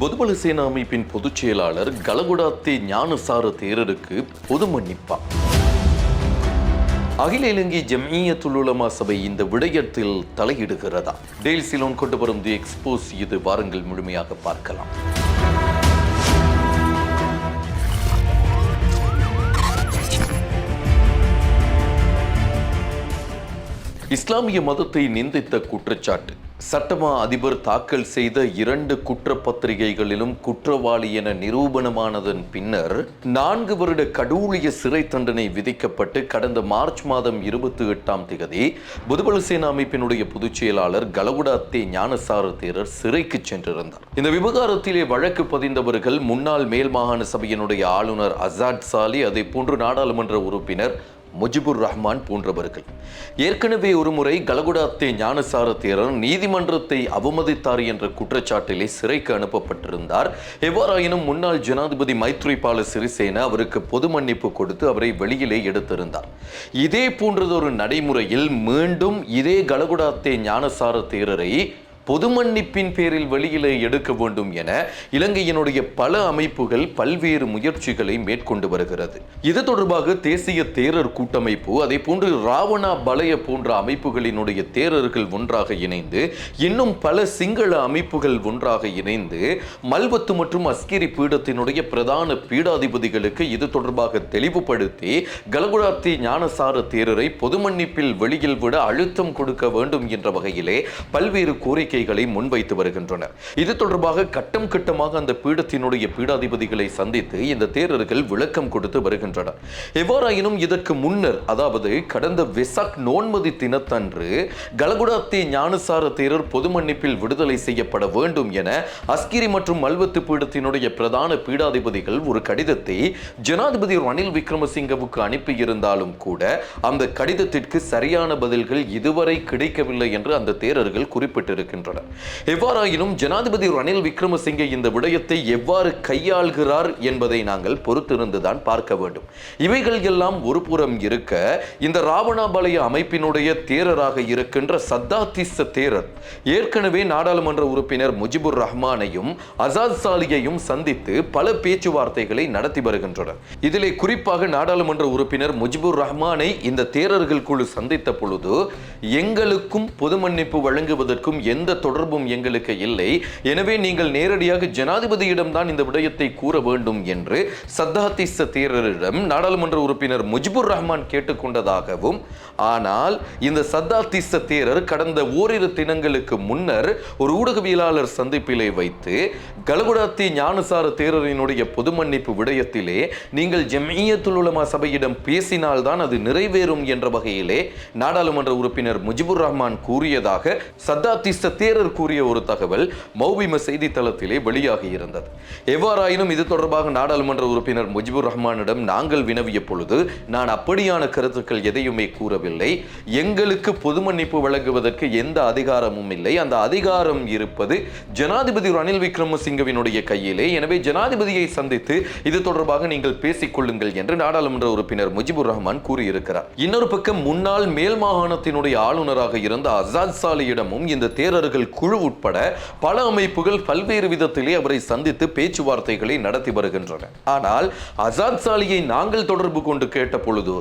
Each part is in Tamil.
பொதுபல சேனா அமைப்பின் பொதுச் செயலாளர் கலகுடாத்தே ஞானசார தேரருக்கு பொது மன்னிப்பா. அகில இலங்கை ஜம்இயத்துல் சபை இந்த விடயத்தில் தலையிடுகிறதா? டெய்ல் சிலோன் கொண்டு வரும் தி எக்ஸ்போஸ் இது வாரங்கள் முழுமையாக பார்க்கலாம். இஸ்லாமிய மதத்தை நிந்தித்த குற்றச்சாட்டு. சட்டமா அதிபர் தாக்கல் செய்த இரண்டு குற்றப்பத்திரிகைகளிலும் குற்றவாளி என நிரூபணமானதன் பின்னர் நான்கு வருட கடூழிய சிறை தண்டனை விதிக்கப்பட்டு கடந்த மார்ச் மாதம் இருபத்தி எட்டாம் திகதி புதுபல சேனா அமைப்பினுடைய பொதுச் செயலாளர் கலவுடாத்தே ஞானசார தேரர் சிறைக்கு சென்றிருந்தார். இந்த விவகாரத்திலே வழக்கு பதிந்தவர்கள் முன்னாள் மேல் மாகாண சபையினுடைய ஆளுநர் அசாட் சாலி அதே போன்று நாடாளுமன்ற உறுப்பினர் முஜிபுர் ரஹ்மான் போன்றவர்கள். ஏற்கனவே ஒருமுறை கலகுடாத்தே ஞானசார தேரர் நீதிமன்றத்தை அவமதித்தார் என்ற குற்றச்சாட்டிலே சிறைக்கு அனுப்பப்பட்டிருந்தார். எவ்வாறாயினும் முன்னாள் ஜனாதிபதி மைத்ரிபால சிறிசேன அவருக்கு பொது மன்னிப்பு கொடுத்து அவரை வெளியிலே எடுத்திருந்தார். இதே போன்றதொரு நடைமுறையில் மீண்டும் இதே கலகுடாத்தே ஞானசார தேரரை பொது மன்னிப்பின் பேரில் வெளியிலே எடுக்க வேண்டும் என இலங்கையினுடைய பல அமைப்புகள் பல்வேறு முயற்சிகளை மேற்கொண்டு வருகிறது. இது தொடர்பாக தேசிய தேரர் கூட்டமைப்பு அதே போன்று ராவணா பலய போன்ற அமைப்புகளினுடைய தேரர்கள் ஒன்றாக இணைந்து இன்னும் பல சிங்கள அமைப்புகள் ஒன்றாக இணைந்து மல்வத்து மற்றும் அஸ்கிரி பீடத்தினுடைய பிரதான பீடாதிபதிகளுக்கு இது தொடர்பாக தெளிவுபடுத்தி கலகுடாத்தி ஞானசார தேரரை பொது மன்னிப்பில் வெளியில் விட அழுத்தம் கொடுக்க வேண்டும் என்ற வகையிலே பல்வேறு கோரிக்கை கோரிக்கைகளை முன்வைத்து வருகின்றனர். இது தொடர்பாக கட்டம் கட்டமாக அந்த பீடத்தினுடைய பீடாதிபதிகளை சந்தித்து இந்த தேரர்கள் விளக்கம் கொடுத்து வருகின்றனர் எவ்வாறாயினும் இதற்கு முன்னர் அதாவது கடந்த வெசாக் நோன்மதி தினத்தன்று கலகுடாத்தி ஞானசார தேரர் பொது மன்னிப்பில் விடுதலை செய்யப்பட வேண்டும் என அஸ்கிரி மற்றும் மல்வத்து பீடத்தினுடைய பிரதான பீடாதிபதிகள் ஒரு கடிதத்தை ஜனாதிபதி ரணில் விக்ரமசிங்கவுக்கு அனுப்பியிருந்தாலும் கூட அந்த கடிதத்திற்கு சரியான பதில்கள் இதுவரை கிடைக்கவில்லை என்று அந்த தேரர்கள் குறிப்பிட்டிருக்கின்றனர். வருகின்றன எவ்வாறாயினும் ஜனாதிபதி ரணில் விக்ரமசிங்கே இந்த விடயத்தை எவ்வாறு கையாள்கிறார் என்பதை நாங்கள் பொறுத்திருந்துதான் பார்க்க வேண்டும். இவைகள் எல்லாம் ஒரு புறம் இருக்க இந்த ராவணாபாளைய அமைப்பினுடைய தேரராக இருக்கின்ற சத்தாத்திச தேரர் ஏற்கனவே நாடாளுமன்ற உறுப்பினர் முஜிபுர் ரஹ்மானையும் அசாத் சாலியையும் சந்தித்து பல பேச்சுவார்த்தைகளை நடத்தி வருகின்றனர். இதிலே குறிப்பாக நாடாளுமன்ற உறுப்பினர் முஜிபுர் ரஹ்மானை இந்த தேரர்கள் குழு சந்தித்த பொழுது எங்களுக்கும் பொது மன்னிப்பு வழங்குவதற்கும் எந்த எந்த தொடர்பும் எங்களுக்கு இல்லை. எனவே நீங்கள் நேரடியாக ஜனாதிபதியிடம் தான் இந்த விடயத்தை கூற வேண்டும் என்று சத்தாத்திச தீரரிடம் நாடாளுமன்ற உறுப்பினர் முஜிபுர் ரஹ்மான் கேட்டுக்கொண்டதாகவும் ஆனால் இந்த சத்தாத்திச தீரர் கடந்த ஓரிரு தினங்களுக்கு முன்னர் ஒரு ஊடகவியலாளர் சந்திப்பிலே வைத்து கலகுடாத்தி ஞானசார தேரரினுடைய பொது மன்னிப்பு விடயத்திலே நீங்கள் ஜெமியத்துல் உலமா சபையிடம் பேசினால்தான் அது நிறைவேறும் என்ற வகையிலே நாடாளுமன்ற உறுப்பினர் முஜிபுர் ரஹ்மான் கூறியதாக சத்தாத்திச தேரர் கூறிய ஒரு தகவல் மௌபிம செய்தித்தளத்திலே வெளியாகி இருந்தது. எவ்வாறாயினும் இது தொடர்பாக நாடாளுமன்ற உறுப்பினர் முஜிபுர் ரஹ்மானிடம் நாங்கள் வினவிய பொழுது நான் அப்படியான கருத்துக்கள் எதையுமே கூறவில்லை. எங்களுக்கு பொது மன்னிப்பு வழங்குவதற்கு எந்த அதிகாரமும் இல்லை. அந்த அதிகாரம் இருப்பது ஜனாதிபதி ரணில் விக்ரமசிங்கவினுடைய கையிலே. எனவே ஜனாதிபதியை சந்தித்து இது தொடர்பாக நீங்கள் பேசிக் கொள்ளுங்கள் என்று நாடாளுமன்ற உறுப்பினர் முஜிபுர் ரஹ்மான் கூறியிருக்கிறார். இன்னொரு பக்கம் முன்னாள் மேல் மாகாணத்தினுடைய ஆளுநராக இருந்த அசாத் சாலியிடமும் இந்த தேரர் தேரர்கள் குழு உட்பட பல அமைப்புகள் பல்வேறு விதத்திலே அவரை சந்தித்து பேச்சுவார்த்தைகளை நடத்தி வருகின்றன. ஆனால் அசாத் சாலியை நாங்கள் தொடர்பு கொண்டு கேட்ட பொழுது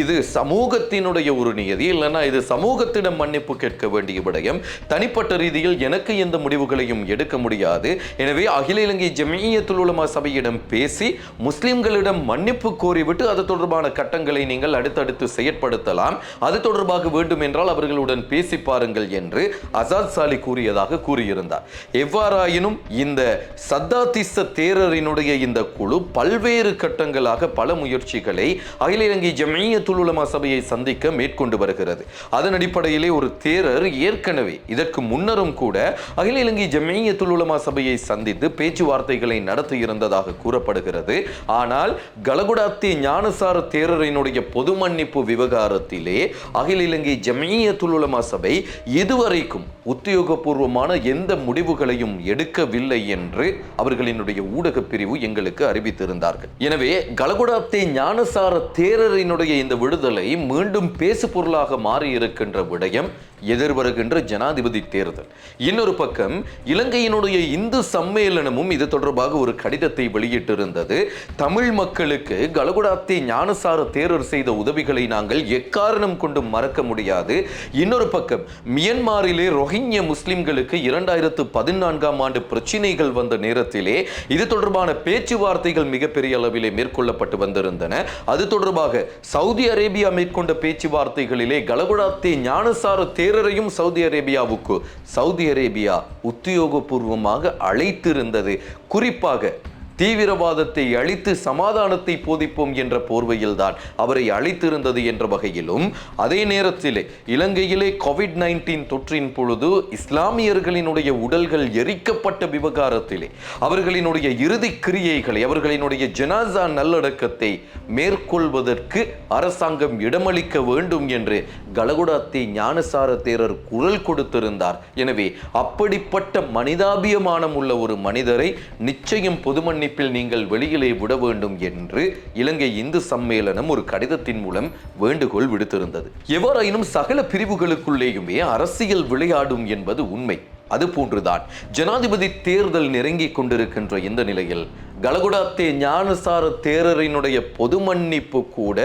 இது சமூகத்தினுடைய ஒரு நியதி இல்லைன்னா இது சமூகத்திடம் மன்னிப்பு கேட்க வேண்டிய விடயம் தனிப்பட்ட ரீதியில் எனக்கு எந்த முடிவுகளையும் எடுக்க முடியாது. எனவே அகில இலங்கை ஜமியத்துல் உலமா சபையிடம் பேசி முஸ்லிம்களிடம் மன்னிப்பு கோரிவிட்டு அது தொடர்பான கட்டங்களை நீங்கள் அடுத்தடுத்து செயற்படுத்தலாம். அது தொடர்பாக வேண்டும் என்றால் அவர்களுடன் பேசி பாருங்கள் என்று அசாத் சாலி கூறியதாக கூறியிருந்தார். எவ்வாறாயினும் இந்த சத்தாத்திச தேரரினுடைய இந்த குழு பல்வேறு கட்டங்களாக பல முயற்சிகளை அகில இலங்கை ஜமியத்துல் உலமா சபையை சந்திக்க மேற்கொண்டு வருகிறது. அதன் அடிப்படையிலே ஒரு தேரர் ஏற்கனவே இதற்கு முன்னரும் கூட அகில இலங்கை ஜமியத்துல் உலமா சபையை சந்தித்து பேச்சுவார்த்தைகளை நடத்தி இருந்ததாக கூறப்படுகிறது. ஆனால் கலகுடாத்தி ஞானசார தேரரினுடைய பொது மன்னிப்பு விவகாரத்திலே அகில இலங்கை ஜமியத்துல் உலமா சபை இதுவரைக்கும் உத்தியோக உத்தியோகபூர்வமான எந்த முடிவுகளையும் எடுக்கவில்லை என்று அவர்களினுடைய ஊடக பிரிவு எங்களுக்கு அறிவித்திருந்தார்கள். எனவே கலகுடாத்தே ஞானசார தேரரினுடைய இந்த விடுதலை மீண்டும் பேசு பொருளாக மாறி இருக்கின்ற விடயம் எதிர்வருகின்ற ஜனாதிபதி தேர்தல். இன்னொரு பக்கம் இலங்கையினுடைய இந்து சம்மேளனமும் இது தொடர்பாக ஒரு கடிதத்தை வெளியிட்டிருந்தது. தமிழ் மக்களுக்கு கலகுடாத்தே ஞானசார தேரர் செய்த உதவிகளை நாங்கள் எக்காரணம் கொண்டும் மறக்க முடியாது. இன்னொரு பக்கம் மியன்மாரிலே ரோஹிங்கிய முஸ்லிம்களுக்கு இரண்டாயிரத்து பதினான்காம் ஆண்டு பிரச்சினைகள் வந்த நேரத்திலே இது தொடர்பான பேச்சுவார்த்தைகள் மிகப்பெரிய அளவிலே மேற்கொள்ளப்பட்டு வந்திருந்தன. அது தொடர்பாக சவுதி அரேபியா மேற்கொண்ட பேச்சுவார்த்தைகளிலே கலகுடாத்தே ஞானசார தேர் வீரரையும் சவுதி அரேபியாவுக்கு சவுதி அரேபியா உத்தியோகபூர்வமாக அழைத்திருந்தது. குறிப்பாக தீவிரவாதத்தை அழித்து சமாதானத்தை போதிப்போம் என்ற போர்வையில்தான் அவரை அழைத்திருந்தது என்ற வகையிலும் அதே நேரத்திலே இலங்கையிலே கோவிட் நைன்டீன் தொற்றின் பொழுது இஸ்லாமியர்களினுடைய உடல்கள் எரிக்கப்பட்ட விவகாரத்திலே அவர்களினுடைய இறுதி கிரியைகளை அவர்களினுடைய ஜனாசா நல்லடக்கத்தை மேற்கொள்வதற்கு அரசாங்கம் இடமளிக்க வேண்டும் என்று கலகுடாத்தி ஞானசார தேரர் குரல் கொடுத்திருந்தார். எனவே அப்படிப்பட்ட மனிதாபியமானம் உள்ள ஒரு மனிதரை நிச்சயம் பொதுமன் மன்னிப்பில் நீங்கள் வெளியிலே விட வேண்டும் என்று இலங்கை இந்து சம்மேளனம் ஒரு கடிதத்தின் மூலம் வேண்டுகோள் விடுத்திருந்தது. எவ்வாறாயினும் சகல பிரிவுகளுக்குள்ளேயுமே அரசியல் விளையாடும் என்பது உண்மை. அது போன்றுதான் ஜனாதிபதி தேர்தல் நெருங்கிக் கொண்டிருக்கின்ற இந்த நிலையில் கலகுடாத்தே ஞானசார தேரரினுடைய பொது மன்னிப்பு கூட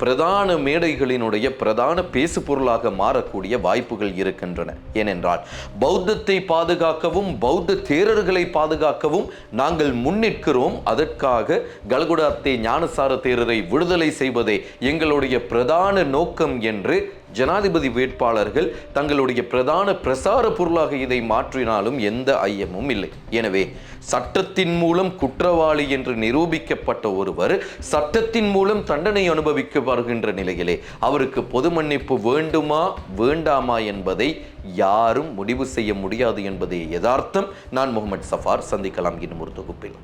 பிரதான மேடைகளினுடைய பிரதான பேசு பொருளாக மாறக்கூடிய வாய்ப்புகள் இருக்கின்றன. ஏனென்றால் பௌத்தத்தை பாதுகாக்கவும் பௌத்த தேரர்களை பாதுகாக்கவும் நாங்கள் முன்னிற்கிறோம். அதற்காக கலகுடாத்தே ஞானசார தேரரை விடுதலை செய்வதே எங்களுடைய பிரதான நோக்கம் என்று ஜனாதிபதி வேட்பாளர்கள் தங்களுடைய பிரதான பிரசார பொருளாக இதை மாற்றினாலும் எந்த ஐயமும் இல்லை. எனவே சட்டத்தின் மூலம் குற்றவாளி என்று நிரூபிக்கப்பட்ட ஒருவர் சட்டத்தின் மூலம் தண்டனை அனுபவிக்க வருகின்ற நிலையிலே அவருக்கு பொது மன்னிப்பு வேண்டுமா வேண்டாமா என்பதை யாரும் முடிவு செய்ய முடியாது என்பதே யதார்த்தம். நான் முகமது சஃபார். சந்திக்கலாம். இன்னும் ஒரு தொகுப்பில்.